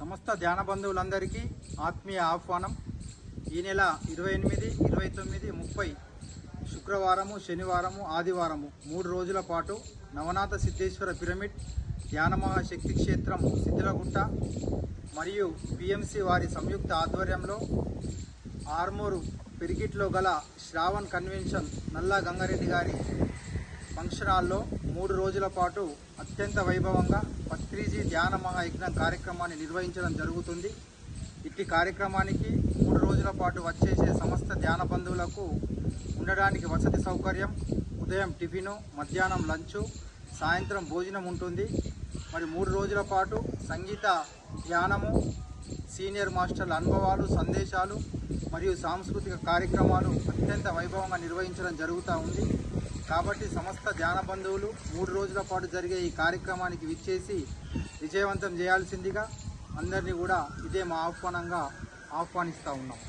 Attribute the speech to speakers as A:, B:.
A: సమస్త ధ్యాన బంధువులందరికీ ఆత్మీయ ఆహ్వానం. ఈ నెల ఇరవై ఎనిమిది ఇరవై తొమ్మిది ముప్పై శుక్రవారము శనివారము ఆదివారము మూడు రోజుల పాటు నవనాథ సిద్ధేశ్వర పిరమిడ్ ధ్యాన మహాశక్తి క్షేత్రం శిథిలగుట్ట మరియు పిఎంసి వారి సంయుక్త ఆధ్వర్యంలో ఆర్మూరు పెరిగిట్లో గల శ్రావణ్ కన్వెన్షన్ నల్లా గంగారెడ్డి గారి ఫంక్షన్ హాల్లో మూడు రోజుల పాటు అత్యంత వైభవంగా పత్రిజీ ధ్యాన మహాయజ్ఞం కార్యక్రమాన్ని నిర్వహించడం జరుగుతుంది. ఇట్టి కార్యక్రమానికి మూడు రోజుల పాటు వచ్చేసే సమస్త ధ్యాన బంధువులకు ఉండడానికి వసతి సౌకర్యం ఉదయం టిఫిను మధ్యాహ్నం లంచు సాయంత్రం భోజనం ఉంటుంది. మరి మూడు రోజుల పాటు సంగీత ధ్యానము సీనియర్ మాస్టర్ల అనుభవాలు సందేశాలు మరియు సాంస్కృతిక కార్యక్రమాలు అత్యంత వైభవంగా నిర్వహించడం జరుగుతూ ఉంది. కాబట్టి సమస్త ధ్యాన బంధువులు మూడు రోజుల పాటు జరిగే ఈ కార్యక్రమానికి విచ్చేసి విజయవంతం చేయాల్సిందిగా అందరినీ కూడా ఇదే మా ఆహ్వానంగా ఆహ్వానిస్తూ ఉన్నాం.